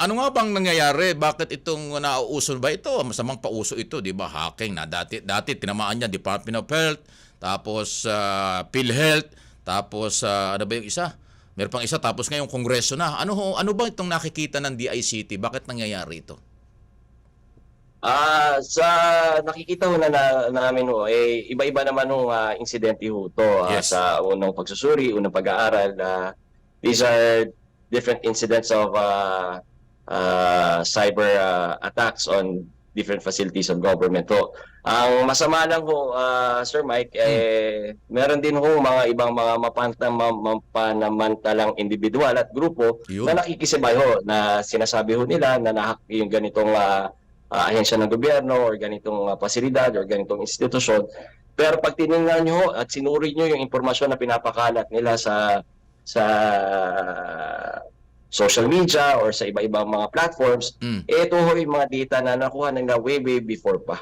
ano nga bang nangyayari? Bakit itong nauuso ba ito? Masamang pauso ito, 'di ba? Hacking na dati dati tinamaan niya Department of Health, tapos ah, PhilHealth, tapos ah, ano ba yung isa? Meron pang isa tapos ngayon kongreso na. Ano ano ba itong nakikita ng DICT? Bakit nangyayari ito? Ah, sa nakikita ho na, na namin ho, eh, iba-iba naman ho ah, insidente ho to Yes. sa unang pagsusuri, unang pag-aaral. ah, these are different incidents of ah, ah, cyber ah, attacks on different facilities of government ho. Ang masama lang ho, ah, Sir Mike, eh, meron din ho mga ibang mga mapanamantalang individual at grupo Yun. na nakikisabay ho na sinasabi ho nila na nahak yung ganitong ah, ah, ahensya ng gobyerno or ganitong ah, pasilidad or ganitong institusyon. Pero pag tinignan nyo at sinuri nyo yung impormasyon na pinapakalat nila sa sa social media or sa iba-ibang mga platforms, Mm. eh, ito ho yung mga data na nakuha nila way way before pa.